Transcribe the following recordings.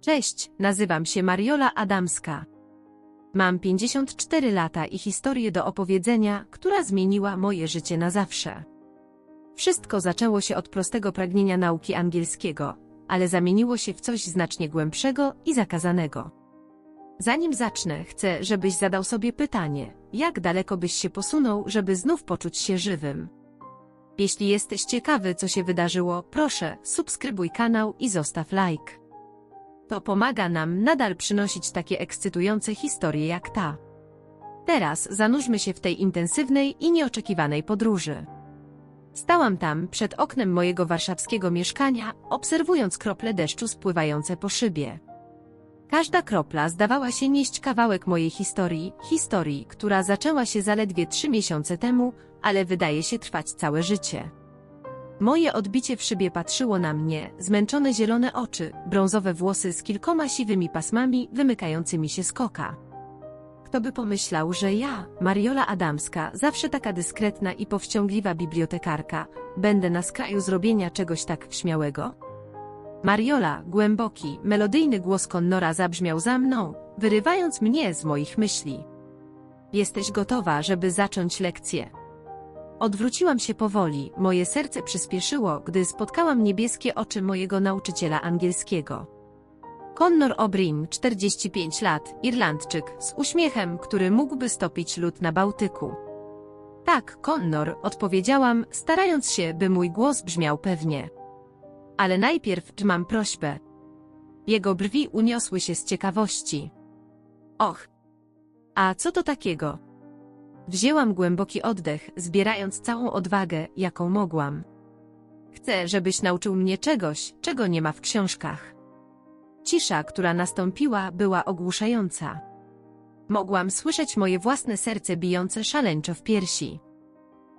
Cześć, nazywam się Mariola Adamska. Mam 54 lata i historię do opowiedzenia, która zmieniła moje życie na zawsze. Wszystko zaczęło się od prostego pragnienia nauki angielskiego, ale zamieniło się w coś znacznie głębszego i zakazanego. Zanim zacznę, chcę, żebyś zadał sobie pytanie, jak daleko byś się posunął, żeby znów poczuć się żywym. Jeśli jesteś ciekawy, co się wydarzyło, proszę, subskrybuj kanał i zostaw like. To pomaga nam nadal przynosić takie ekscytujące historie jak ta. Teraz zanurzmy się w tej intensywnej i nieoczekiwanej podróży. Stałam tam, przed oknem mojego warszawskiego mieszkania, obserwując krople deszczu spływające po szybie. Każda kropla zdawała się nieść kawałek mojej historii, historii, która zaczęła się zaledwie trzy miesiące temu, ale wydaje się trwać całe życie. Moje odbicie w szybie patrzyło na mnie, zmęczone zielone oczy, brązowe włosy z kilkoma siwymi pasmami wymykającymi się z koka. Kto by pomyślał, że ja, Mariola Adamska, zawsze taka dyskretna i powściągliwa bibliotekarka, będę na skraju zrobienia czegoś tak śmiałego? Mariola, głęboki, melodyjny głos Connora zabrzmiał za mną, wyrywając mnie z moich myśli. Jesteś gotowa, żeby zacząć lekcję. Odwróciłam się powoli, moje serce przyspieszyło, gdy spotkałam niebieskie oczy mojego nauczyciela angielskiego. Connor O'Brien, 45 lat, Irlandczyk, z uśmiechem, który mógłby stopić lód na Bałtyku. Tak, Connor, odpowiedziałam, starając się, by mój głos brzmiał pewnie. Ale najpierw mam prośbę. Jego brwi uniosły się z ciekawości. Och! A co to takiego? Wzięłam głęboki oddech, zbierając całą odwagę, jaką mogłam. Chcę, żebyś nauczył mnie czegoś, czego nie ma w książkach. Cisza, która nastąpiła, była ogłuszająca. Mogłam słyszeć moje własne serce bijące szaleńczo w piersi.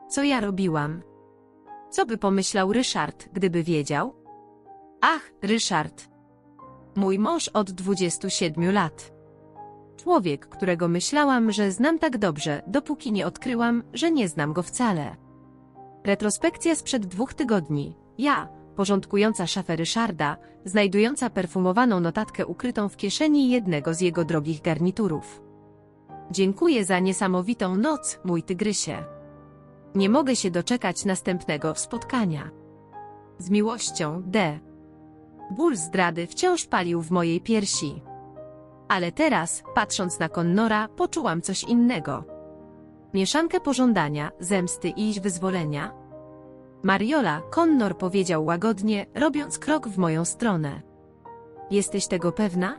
Co ja robiłam? Co by pomyślał Ryszard, gdyby wiedział? Ach, Ryszard. Mój mąż od 27 lat. Człowiek, którego myślałam, że znam tak dobrze, dopóki nie odkryłam, że nie znam go wcale. Retrospekcja sprzed dwóch tygodni. Ja, porządkująca szafę Ryszarda, znajdująca perfumowaną notatkę ukrytą w kieszeni jednego z jego drogich garniturów. Dziękuję za niesamowitą noc, mój tygrysie. Nie mogę się doczekać następnego spotkania. Z miłością, D. Ból zdrady wciąż palił w mojej piersi. Ale teraz, patrząc na Connora, poczułam coś innego. Mieszankę pożądania, zemsty i wyzwolenia. Mariola, Connor powiedział łagodnie, robiąc krok w moją stronę. Jesteś tego pewna?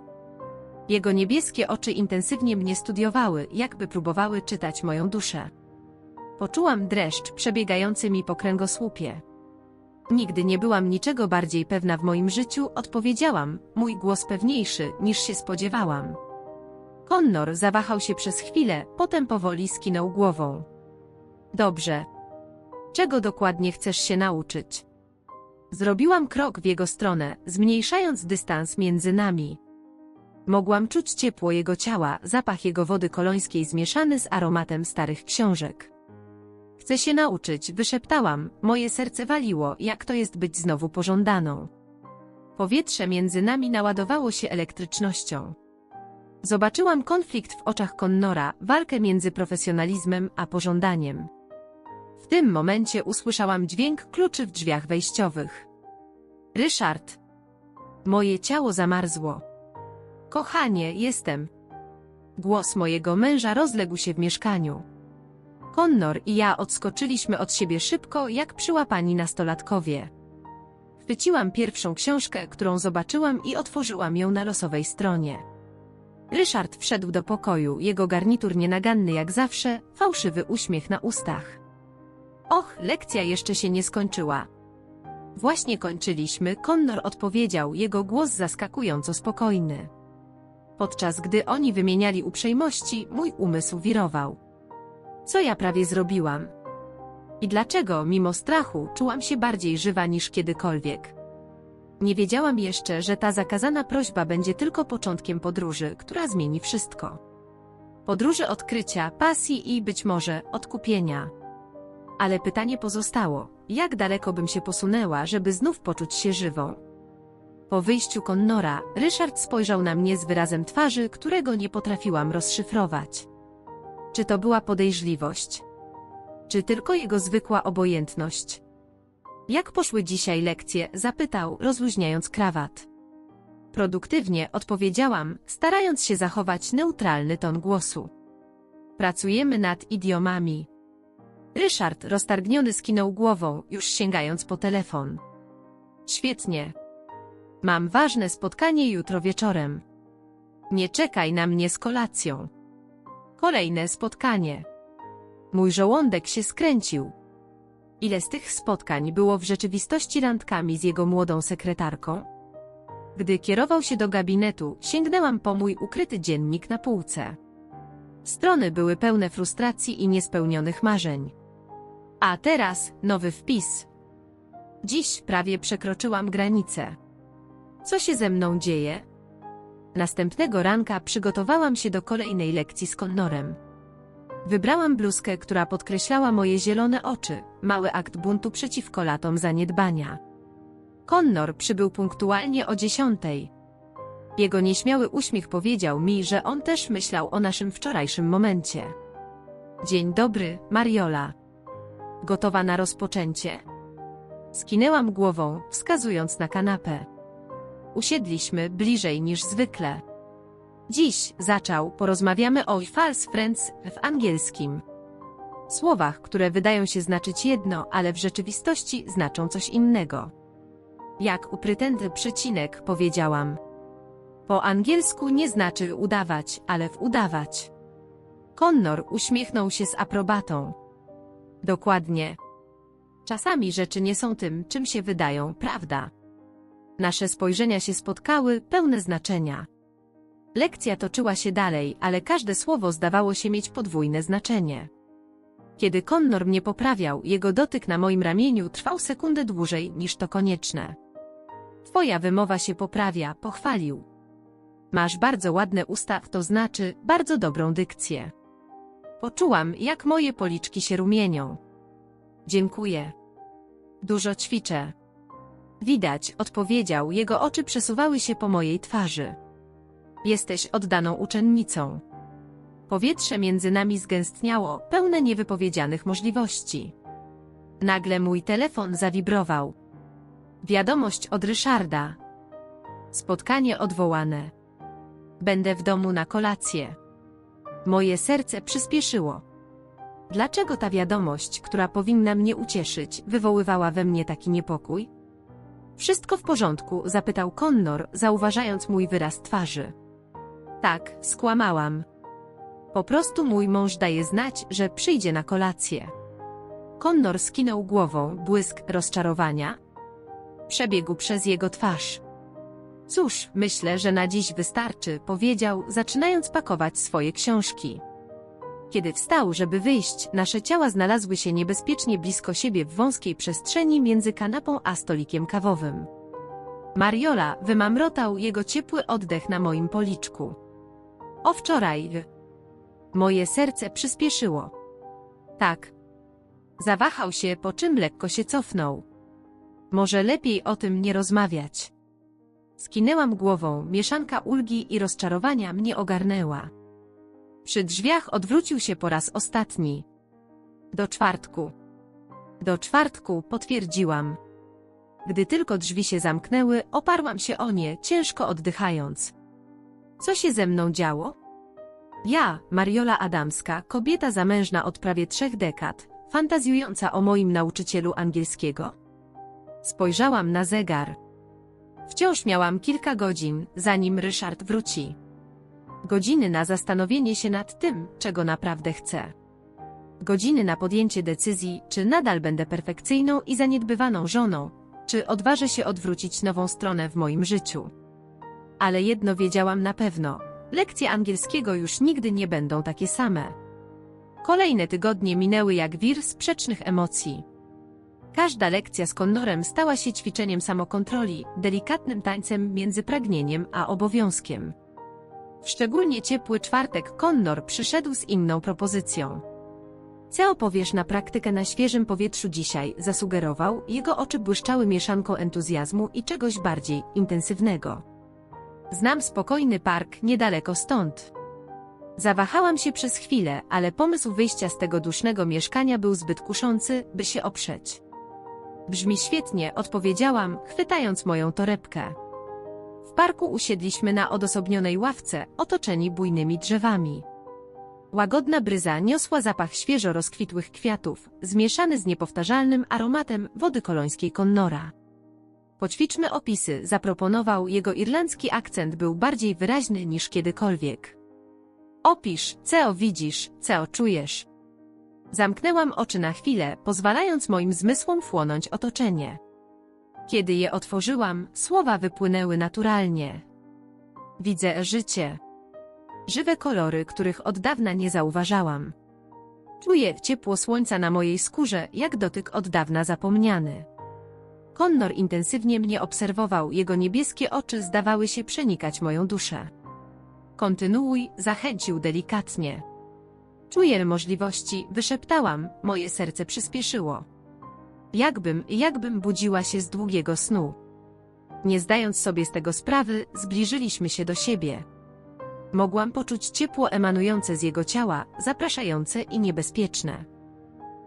Jego niebieskie oczy intensywnie mnie studiowały, jakby próbowały czytać moją duszę. Poczułam dreszcz przebiegający mi po kręgosłupie. Nigdy nie byłam niczego bardziej pewna w moim życiu, odpowiedziałam, mój głos pewniejszy, niż się spodziewałam. Connor zawahał się przez chwilę, potem powoli skinął głową. Dobrze. Czego dokładnie chcesz się nauczyć? Zrobiłam krok w jego stronę, zmniejszając dystans między nami. Mogłam czuć ciepło jego ciała, zapach jego wody kolońskiej zmieszany z aromatem starych książek. Chcę się nauczyć, wyszeptałam, moje serce waliło, jak to jest być znowu pożądaną. Powietrze między nami naładowało się elektrycznością. Zobaczyłam konflikt w oczach Connora, walkę między profesjonalizmem a pożądaniem. W tym momencie usłyszałam dźwięk kluczy w drzwiach wejściowych. Ryszard. Moje ciało zamarzło. Kochanie, jestem. Głos mojego męża rozległ się w mieszkaniu. Connor i ja odskoczyliśmy od siebie szybko, jak przyłapani nastolatkowie. Chwyciłam pierwszą książkę, którą zobaczyłam i otworzyłam ją na losowej stronie. Ryszard wszedł do pokoju, jego garnitur nienaganny jak zawsze, fałszywy uśmiech na ustach. Och, lekcja jeszcze się nie skończyła. Właśnie kończyliśmy, Connor odpowiedział, jego głos zaskakująco spokojny. Podczas gdy oni wymieniali uprzejmości, mój umysł wirował. Co ja prawie zrobiłam? I dlaczego, mimo strachu, czułam się bardziej żywa niż kiedykolwiek? Nie wiedziałam jeszcze, że ta zakazana prośba będzie tylko początkiem podróży, która zmieni wszystko. Podróży odkrycia, pasji i być może odkupienia. Ale pytanie pozostało: jak daleko bym się posunęła, żeby znów poczuć się żywą? Po wyjściu Connora, Ryszard spojrzał na mnie z wyrazem twarzy, którego nie potrafiłam rozszyfrować. Czy to była podejrzliwość? Czy tylko jego zwykła obojętność? Jak poszły dzisiaj lekcje? zapytał, rozluźniając krawat. Produktywnie odpowiedziałam, starając się zachować neutralny ton głosu. Pracujemy nad idiomami. Ryszard roztargniony skinął głową, już sięgając po telefon. Świetnie. Mam ważne spotkanie jutro wieczorem. Nie czekaj na mnie z kolacją. Kolejne spotkanie. Mój żołądek się skręcił. Ile z tych spotkań było w rzeczywistości randkami z jego młodą sekretarką? Gdy kierował się do gabinetu, sięgnęłam po mój ukryty dziennik na półce. Strony były pełne frustracji i niespełnionych marzeń. A teraz nowy wpis. Dziś prawie przekroczyłam granicę. Co się ze mną dzieje? Następnego ranka przygotowałam się do kolejnej lekcji z Connorem. Wybrałam bluzkę, która podkreślała moje zielone oczy, mały akt buntu przeciwko latom zaniedbania. Connor przybył punktualnie o dziesiątej. Jego nieśmiały uśmiech powiedział mi, że on też myślał o naszym wczorajszym momencie. Dzień dobry, Mariola. Gotowa na rozpoczęcie? Skinęłam głową, wskazując na kanapę. Usiedliśmy bliżej niż zwykle. Dziś, zaczął, porozmawiamy o false friends w angielskim. Słowach, które wydają się znaczyć jedno, ale w rzeczywistości znaczą coś innego. Jak uprytęty przecinek, powiedziałam. Po angielsku nie znaczy udawać, ale w udawać. Connor uśmiechnął się z aprobatą. Dokładnie. Czasami rzeczy nie są tym, czym się wydają, prawda? Nasze spojrzenia się spotkały, pełne znaczenia. Lekcja toczyła się dalej, ale każde słowo zdawało się mieć podwójne znaczenie. Kiedy Connor mnie poprawiał, jego dotyk na moim ramieniu trwał sekundę dłużej niż to konieczne. Twoja wymowa się poprawia, pochwalił. Masz bardzo ładne usta, to znaczy bardzo dobrą dykcję. Poczułam, jak moje policzki się rumienią. Dziękuję. Dużo ćwiczę. Widać, odpowiedział, jego oczy przesuwały się po mojej twarzy. Jesteś oddaną uczennicą. Powietrze między nami zgęstniało, pełne niewypowiedzianych możliwości. Nagle mój telefon zawibrował. Wiadomość od Ryszarda. Spotkanie odwołane. Będę w domu na kolację. Moje serce przyspieszyło. Dlaczego ta wiadomość, która powinna mnie ucieszyć, wywoływała we mnie taki niepokój? Wszystko w porządku? zapytał Connor, zauważając mój wyraz twarzy. Tak, skłamałam. Po prostu mój mąż daje znać, że przyjdzie na kolację. Connor skinął głową, błysk rozczarowania przebiegł przez jego twarz. Cóż, myślę, że na dziś wystarczy, powiedział, zaczynając pakować swoje książki. Kiedy wstał, żeby wyjść, nasze ciała znalazły się niebezpiecznie blisko siebie w wąskiej przestrzeni między kanapą a stolikiem kawowym. Mariola wymamrotał jego ciepły oddech na moim policzku. O wczoraj. Moje serce przyspieszyło. Tak. Zawahał się, po czym lekko się cofnął. Może lepiej o tym nie rozmawiać. Skinęłam głową, mieszanka ulgi i rozczarowania mnie ogarnęła. Przy drzwiach odwrócił się po raz ostatni. Do czwartku. Do czwartku, potwierdziłam. Gdy tylko drzwi się zamknęły, oparłam się o nie, ciężko oddychając. Co się ze mną działo? Ja, Mariola Adamska, kobieta zamężna od prawie trzech dekad, fantazjująca o moim nauczycielu angielskiego. Spojrzałam na zegar. Wciąż miałam kilka godzin, zanim Ryszard wróci. Godziny na zastanowienie się nad tym, czego naprawdę chcę. Godziny na podjęcie decyzji, czy nadal będę perfekcyjną i zaniedbywaną żoną, czy odważę się odwrócić nową stronę w moim życiu. Ale jedno wiedziałam na pewno: lekcje angielskiego już nigdy nie będą takie same. Kolejne tygodnie minęły jak wir sprzecznych emocji. Każda lekcja z Connorem stała się ćwiczeniem samokontroli, delikatnym tańcem między pragnieniem a obowiązkiem. W szczególnie ciepły czwartek Connor przyszedł z inną propozycją. Co opowiesz na praktykę na świeżym powietrzu dzisiaj? Zasugerował, jego oczy błyszczały mieszanką entuzjazmu i czegoś bardziej intensywnego. Znam spokojny park niedaleko stąd. Zawahałam się przez chwilę, ale pomysł wyjścia z tego dusznego mieszkania był zbyt kuszący, by się oprzeć. Brzmi świetnie, odpowiedziałam, chwytając moją torebkę. W parku usiedliśmy na odosobnionej ławce, otoczeni bujnymi drzewami. Łagodna bryza niosła zapach świeżo rozkwitłych kwiatów, zmieszany z niepowtarzalnym aromatem wody kolońskiej Connora. Poćwiczmy opisy, zaproponował, jego irlandzki akcent był bardziej wyraźny niż kiedykolwiek. Opisz, co widzisz, co czujesz. Zamknęłam oczy na chwilę, pozwalając moim zmysłom wchłonąć otoczenie. Kiedy je otworzyłam, słowa wypłynęły naturalnie. Widzę życie. Żywe kolory, których od dawna nie zauważałam. Czuję ciepło słońca na mojej skórze, jak dotyk od dawna zapomniany. Connor intensywnie mnie obserwował, jego niebieskie oczy zdawały się przenikać moją duszę. Kontynuuj, zachęcił delikatnie. Czuję możliwości, wyszeptałam, moje serce przyspieszyło. Jakbym, jakbym budziła się z długiego snu. Nie zdając sobie z tego sprawy, zbliżyliśmy się do siebie. Mogłam poczuć ciepło emanujące z jego ciała, zapraszające i niebezpieczne.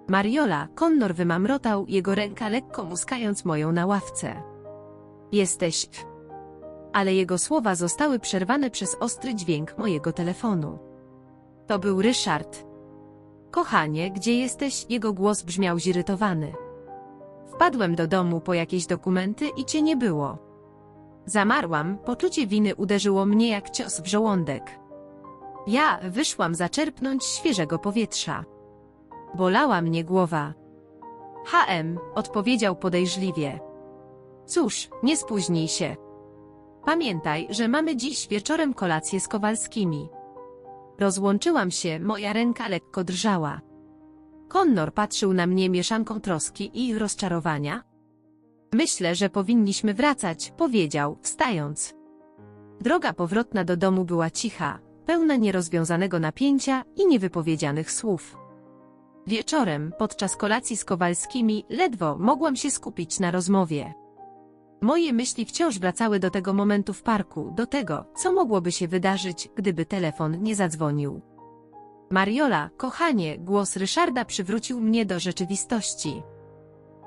Mariola, Connor wymamrotał, jego ręka lekko muskając moją na ławce. Jesteś... Ale jego słowa zostały przerwane przez ostry dźwięk mojego telefonu. To był Ryszard. Kochanie, gdzie jesteś? Jego głos brzmiał zirytowany. Wpadłem do domu po jakieś dokumenty i cię nie było. Zamarłam, poczucie winy uderzyło mnie jak cios w żołądek. Ja wyszłam zaczerpnąć świeżego powietrza. Bolała mnie głowa. HM, odpowiedział podejrzliwie. Cóż, nie spóźnij się. Pamiętaj, że mamy dziś wieczorem kolację z Kowalskimi. Rozłączyłam się, moja ręka lekko drżała. Connor patrzył na mnie mieszanką troski i rozczarowania. Myślę, że powinniśmy wracać, powiedział, wstając. Droga powrotna do domu była cicha, pełna nierozwiązanego napięcia i niewypowiedzianych słów. Wieczorem, podczas kolacji z Kowalskimi, ledwo mogłam się skupić na rozmowie. Moje myśli wciąż wracały do tego momentu w parku, do tego, co mogłoby się wydarzyć, gdyby telefon nie zadzwonił. Mariola, kochanie, głos Ryszarda przywrócił mnie do rzeczywistości.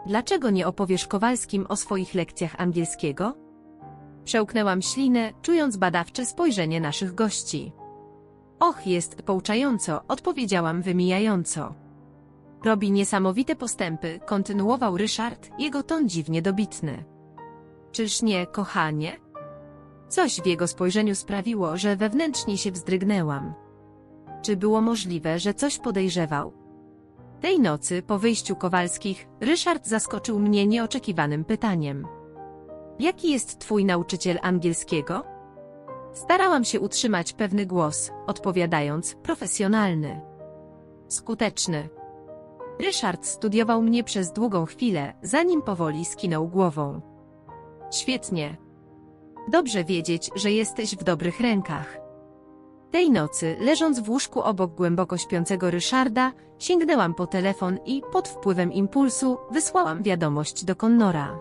Dlaczego nie opowiesz Kowalskim o swoich lekcjach angielskiego? Przełknęłam ślinę, czując badawcze spojrzenie naszych gości. Och, jest pouczająco, odpowiedziałam wymijająco. Robi niesamowite postępy, kontynuował Ryszard, jego ton dziwnie dobitny. Czyż nie, kochanie? Coś w jego spojrzeniu sprawiło, że wewnętrznie się wzdrygnęłam. Czy było możliwe, że coś podejrzewał? Tej nocy, po wyjściu Kowalskich, Ryszard zaskoczył mnie nieoczekiwanym pytaniem. Jaki jest twój nauczyciel angielskiego? Starałam się utrzymać pewny głos, odpowiadając, profesjonalny. Skuteczny. Ryszard studiował mnie przez długą chwilę, zanim powoli skinął głową. Świetnie. Dobrze wiedzieć, że jesteś w dobrych rękach. Tej nocy, leżąc w łóżku obok głęboko śpiącego Ryszarda, sięgnęłam po telefon i, pod wpływem impulsu, wysłałam wiadomość do Connora.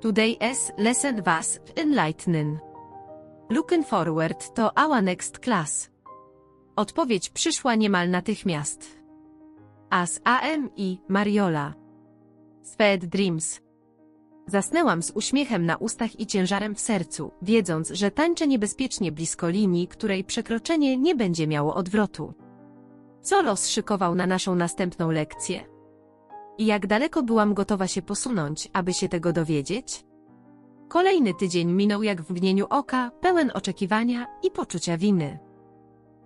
Today is lesson was enlightening. Looking forward to our next class. Odpowiedź przyszła niemal natychmiast. As AM i Mariola. Sweet Dreams. Zasnęłam z uśmiechem na ustach i ciężarem w sercu, wiedząc, że tańczę niebezpiecznie blisko linii, której przekroczenie nie będzie miało odwrotu. Co los szykował na naszą następną lekcję? I jak daleko byłam gotowa się posunąć, aby się tego dowiedzieć? Kolejny tydzień minął jak w mgnieniu oka, pełen oczekiwania i poczucia winy.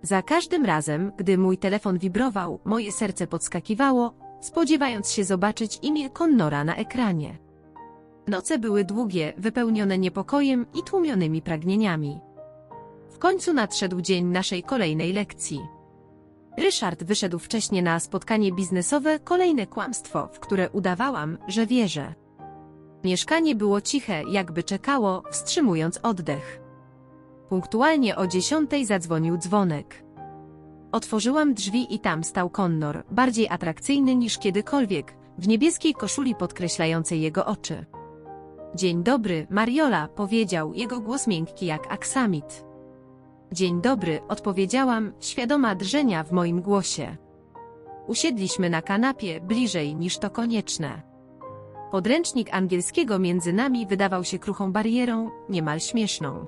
Za każdym razem, gdy mój telefon wibrował, moje serce podskakiwało, spodziewając się zobaczyć imię Connora na ekranie. Noce były długie, wypełnione niepokojem i tłumionymi pragnieniami. W końcu nadszedł dzień naszej kolejnej lekcji. Ryszard wyszedł wcześnie na spotkanie biznesowe, kolejne kłamstwo, w które udawałam, że wierzę. Mieszkanie było ciche, jakby czekało, wstrzymując oddech. Punktualnie o dziesiątej zadzwonił dzwonek. Otworzyłam drzwi i tam stał Connor, bardziej atrakcyjny niż kiedykolwiek, w niebieskiej koszuli podkreślającej jego oczy. Dzień dobry, Mariola, powiedział, jego głos miękki jak aksamit. Dzień dobry, odpowiedziałam, świadoma drżenia w moim głosie. Usiedliśmy na kanapie, bliżej niż to konieczne. Podręcznik angielskiego między nami wydawał się kruchą barierą, niemal śmieszną.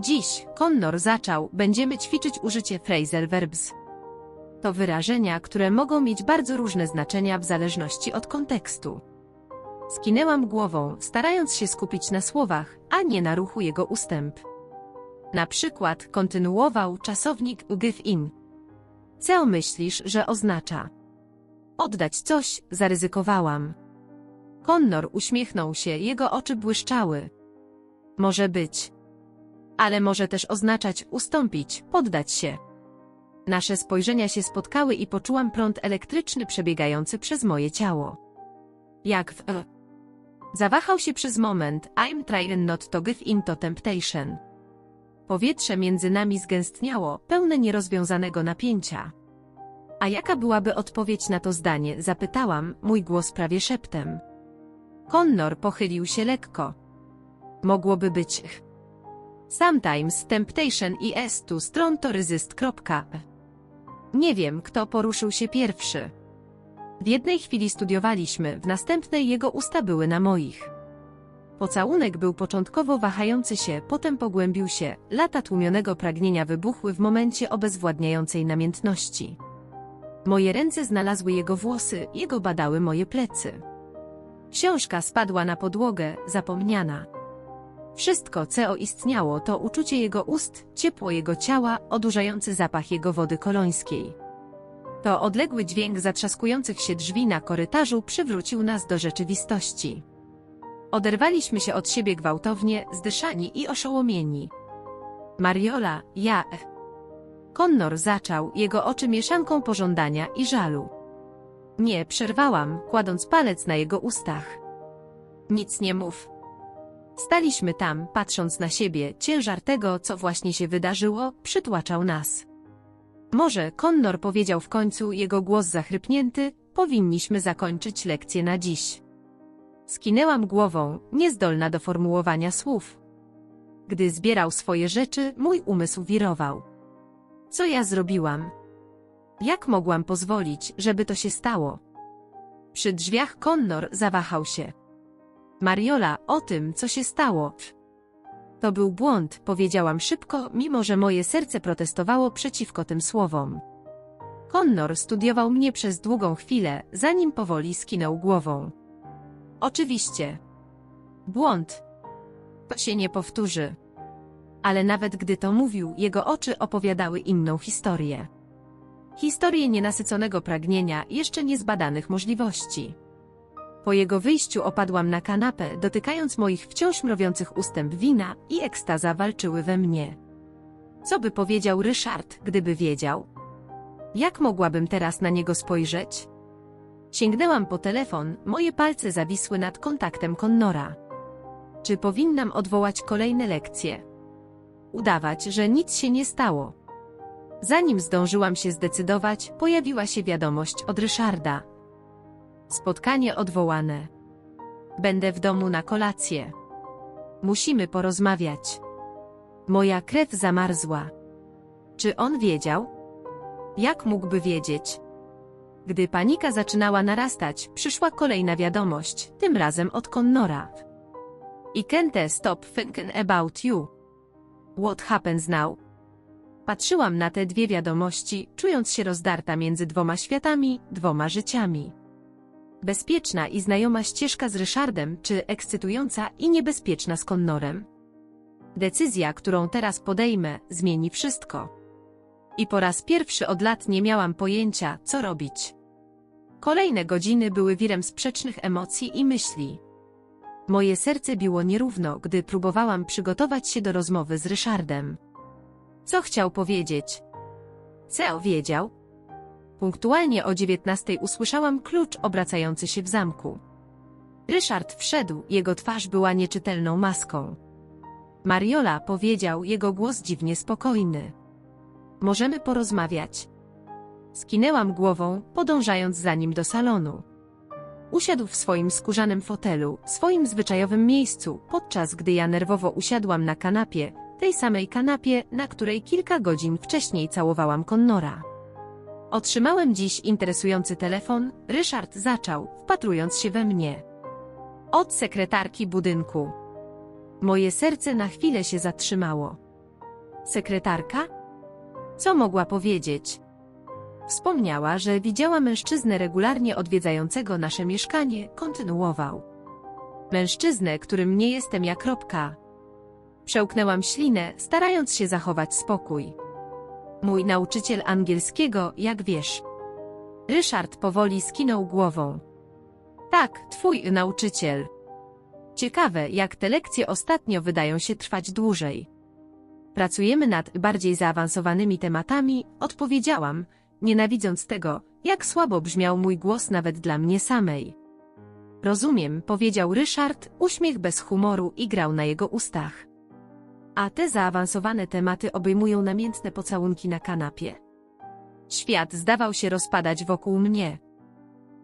Dziś, Connor zaczął, będziemy ćwiczyć użycie phrasal verbs. To wyrażenia, które mogą mieć bardzo różne znaczenia w zależności od kontekstu. Skinęłam głową, starając się skupić na słowach, a nie na ruchu jego ustęp. Na przykład kontynuował czasownik give in. Co myślisz, że oznacza? Oddać coś, zaryzykowałam. Connor uśmiechnął się, jego oczy błyszczały. Może być. Ale może też oznaczać ustąpić, poddać się. Nasze spojrzenia się spotkały i poczułam prąd elektryczny przebiegający przez moje ciało. Jak w... Zawahał się przez moment, I'm trying not to give in to temptation. Powietrze między nami zgęstniało, pełne nierozwiązanego napięcia. A jaka byłaby odpowiedź na to zdanie, zapytałam, mój głos prawie szeptem. Connor pochylił się lekko. Mogłoby być ch. Sometimes temptation is too strong to resist. Nie wiem, kto poruszył się pierwszy. W jednej chwili studiowaliśmy, w następnej jego usta były na moich. Pocałunek był początkowo wahający się, potem pogłębił się, lata tłumionego pragnienia wybuchły w momencie obezwładniającej namiętności. Moje ręce znalazły jego włosy, jego badały moje plecy. Książka spadła na podłogę, zapomniana. Wszystko, co istniało, to uczucie jego ust, ciepło jego ciała, odurzający zapach jego wody kolońskiej. To odległy dźwięk zatrzaskujących się drzwi na korytarzu przywrócił nas do rzeczywistości. Oderwaliśmy się od siebie gwałtownie, zdyszani i oszołomieni. Mariola, ja. Connor zaczął, jego oczy mieszanką pożądania i żalu. Nie, przerwałam, kładąc palec na jego ustach. Nic nie mów. Staliśmy tam, patrząc na siebie, ciężar tego, co właśnie się wydarzyło, przytłaczał nas. Może Connor powiedział w końcu, jego głos zachrypnięty, powinniśmy zakończyć lekcję na dziś. Skinęłam głową, niezdolna do formułowania słów. Gdy zbierał swoje rzeczy, mój umysł wirował. Co ja zrobiłam? Jak mogłam pozwolić, żeby to się stało? Przy drzwiach Connor zawahał się. Mariola, o tym, co się stało. To był błąd, powiedziałam szybko, mimo że moje serce protestowało przeciwko tym słowom. Connor studiował mnie przez długą chwilę, zanim powoli skinął głową. Oczywiście. Błąd. To się nie powtórzy. Ale nawet gdy to mówił, jego oczy opowiadały inną historię. Historię nienasyconego pragnienia, jeszcze niezbadanych możliwości. Po jego wyjściu opadłam na kanapę, dotykając moich wciąż mrowiących ustęp wina i ekstaza walczyły we mnie. Co by powiedział Ryszard, gdyby wiedział? Jak mogłabym teraz na niego spojrzeć? Sięgnęłam po telefon, moje palce zawisły nad kontaktem Connora. Czy powinnam odwołać kolejne lekcje? Udawać, że nic się nie stało. Zanim zdążyłam się zdecydować, pojawiła się wiadomość od Ryszarda. Spotkanie odwołane. Będę w domu na kolację. Musimy porozmawiać. Moja krew zamarzła. Czy on wiedział? Jak mógłby wiedzieć? Gdy panika zaczynała narastać, przyszła kolejna wiadomość, tym razem od Connora. I can't stop thinking about you. What happens now? Patrzyłam na te dwie wiadomości, czując się rozdarta między dwoma światami, dwoma życiami. Bezpieczna i znajoma ścieżka z Ryszardem, czy ekscytująca i niebezpieczna z Connorem? Decyzja, którą teraz podejmę, zmieni wszystko. I po raz pierwszy od lat nie miałam pojęcia, co robić. Kolejne godziny były wirem sprzecznych emocji i myśli. Moje serce biło nierówno, gdy próbowałam przygotować się do rozmowy z Ryszardem. Co chciał powiedzieć? Co wiedział? Punktualnie o dziewiętnastej usłyszałam klucz obracający się w zamku. Ryszard wszedł, jego twarz była nieczytelną maską. Mariola powiedział, jego głos dziwnie spokojny. Możemy porozmawiać. Skinęłam głową, podążając za nim do salonu. Usiadł w swoim skórzanym fotelu, swoim zwyczajowym miejscu, podczas gdy ja nerwowo usiadłam na kanapie, tej samej kanapie, na której kilka godzin wcześniej całowałam Connora. Otrzymałem dziś interesujący telefon, Ryszard zaczął, wpatrując się we mnie. Od sekretarki budynku. Moje serce na chwilę się zatrzymało. Sekretarka? Co mogła powiedzieć? Wspomniała, że widziała mężczyznę regularnie odwiedzającego nasze mieszkanie, kontynuował. Mężczyznę, którym nie jestem jak kropka. Przełknęłam ślinę, starając się zachować spokój. Mój nauczyciel angielskiego, jak wiesz. Ryszard powoli skinął głową. Tak, twój nauczyciel. Ciekawe, jak te lekcje ostatnio wydają się trwać dłużej. Pracujemy nad bardziej zaawansowanymi tematami, odpowiedziałam, nienawidząc tego, jak słabo brzmiał mój głos nawet dla mnie samej. Rozumiem, powiedział Ryszard, uśmiech bez humoru igrał na jego ustach. A te zaawansowane tematy obejmują namiętne pocałunki na kanapie. Świat zdawał się rozpadać wokół mnie.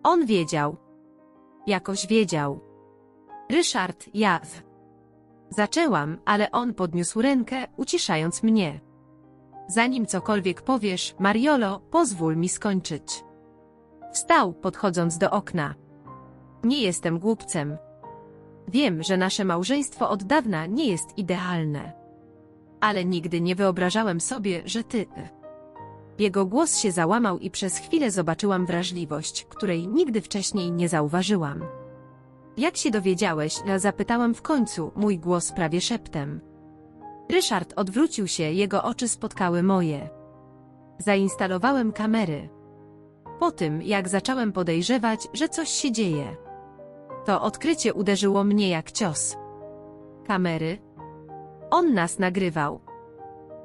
On wiedział. Jakoś wiedział. Ryszard, ja. Zaczęłam, ale on podniósł rękę, uciszając mnie. Zanim cokolwiek powiesz, Mariolo, pozwól mi skończyć. Wstał, podchodząc do okna. Nie jestem głupcem. Wiem, że nasze małżeństwo od dawna nie jest idealne. Ale nigdy nie wyobrażałem sobie, że ty. Jego głos się załamał i przez chwilę zobaczyłam wrażliwość, której nigdy wcześniej nie zauważyłam. Jak się dowiedziałeś? Zapytałam w końcu, mój głos prawie szeptem. Ryszard odwrócił się, jego oczy spotkały moje. Zainstalowałem kamery. Po tym, jak zacząłem podejrzewać, że coś się dzieje. To odkrycie uderzyło mnie jak cios. Kamery? On nas nagrywał.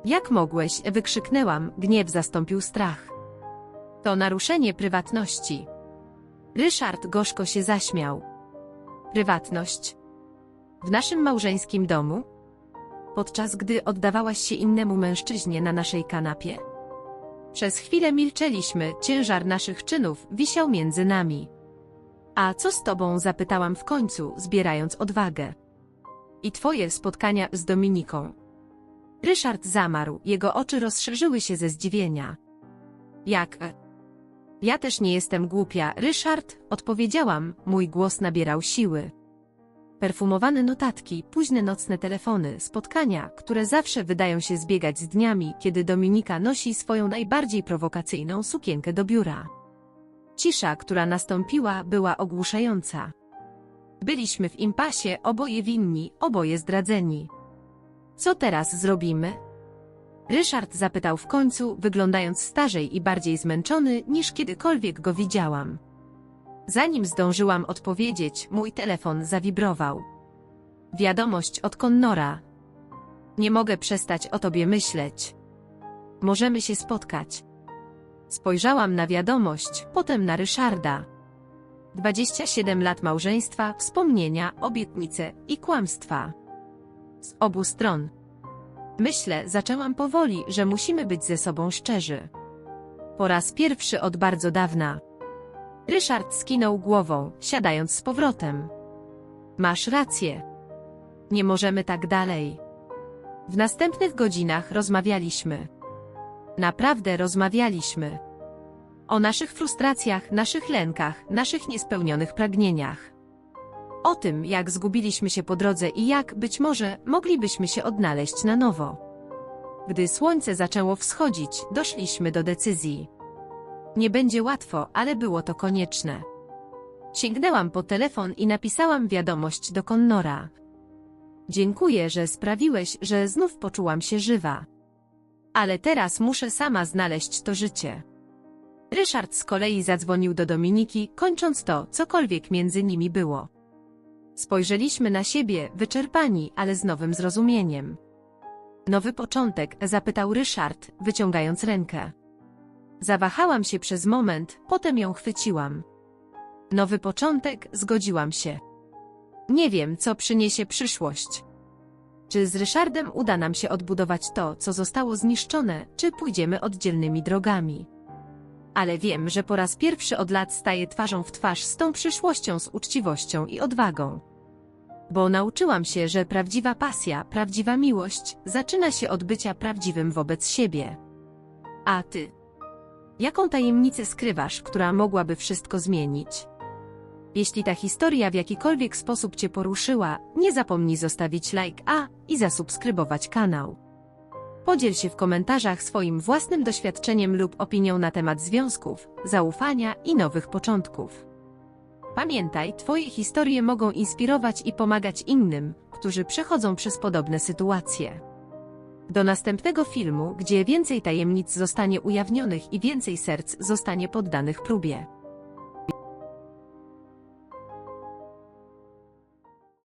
Jak mogłeś? wykrzyknęłam, gniew zastąpił strach. To naruszenie prywatności. Ryszard gorzko się zaśmiał. Prywatność. W naszym małżeńskim domu? Podczas gdy oddawałaś się innemu mężczyźnie na naszej kanapie? Przez chwilę milczeliśmy, ciężar naszych czynów wisiał między nami. A co z tobą? zapytałam w końcu, zbierając odwagę. I twoje spotkania z Dominiką. Ryszard zamarł, jego oczy rozszerzyły się ze zdziwienia. Jak? Ja też nie jestem głupia, Ryszard, odpowiedziałam, mój głos nabierał siły. Perfumowane notatki, późne nocne telefony, spotkania, które zawsze wydają się zbiegać z dniami, kiedy Dominika nosi swoją najbardziej prowokacyjną sukienkę do biura. Cisza, która nastąpiła, była ogłuszająca. Byliśmy w impasie, oboje winni, oboje zdradzeni. Co teraz zrobimy? Ryszard zapytał w końcu, wyglądając starzej i bardziej zmęczony niż kiedykolwiek go widziałam. Zanim zdążyłam odpowiedzieć, mój telefon zawibrował. Wiadomość od Connora. Nie mogę przestać o tobie myśleć. Możemy się spotkać. Spojrzałam na wiadomość, potem na Ryszarda. 27 lat małżeństwa, wspomnienia, obietnice i kłamstwa. Z obu stron. Myślę, zaczęłam powoli, że musimy być ze sobą szczerzy. Po raz pierwszy od bardzo dawna. Ryszard skinął głową, siadając z powrotem. Masz rację. Nie możemy tak dalej. W następnych godzinach rozmawialiśmy. Naprawdę rozmawialiśmy. O naszych frustracjach, naszych lękach, naszych niespełnionych pragnieniach. O tym, jak zgubiliśmy się po drodze i jak, być może, moglibyśmy się odnaleźć na nowo. Gdy słońce zaczęło wschodzić, doszliśmy do decyzji. Nie będzie łatwo, ale było to konieczne. Sięgnęłam po telefon i napisałam wiadomość do Connora. Dziękuję, że sprawiłeś, że znów poczułam się żywa. Ale teraz muszę sama znaleźć to życie. Ryszard z kolei zadzwonił do Dominiki, kończąc to, cokolwiek między nimi było. Spojrzeliśmy na siebie, wyczerpani, ale z nowym zrozumieniem. Nowy początek, zapytał Ryszard, wyciągając rękę. Zawahałam się przez moment, potem ją chwyciłam. Nowy początek, zgodziłam się. Nie wiem, co przyniesie przyszłość. Czy z Ryszardem uda nam się odbudować to, co zostało zniszczone, czy pójdziemy oddzielnymi drogami? Ale wiem, że po raz pierwszy od lat staję twarzą w twarz z tą przyszłością z uczciwością i odwagą. Bo nauczyłam się, że prawdziwa pasja, prawdziwa miłość zaczyna się od bycia prawdziwym wobec siebie. A ty? Jaką tajemnicę skrywasz, która mogłaby wszystko zmienić? Jeśli ta historia w jakikolwiek sposób Cię poruszyła, nie zapomnij zostawić like a i zasubskrybować kanał. Podziel się w komentarzach swoim własnym doświadczeniem lub opinią na temat związków, zaufania i nowych początków. Pamiętaj, Twoje historie mogą inspirować i pomagać innym, którzy przechodzą przez podobne sytuacje. Do następnego filmu, gdzie więcej tajemnic zostanie ujawnionych i więcej serc zostanie poddanych próbie.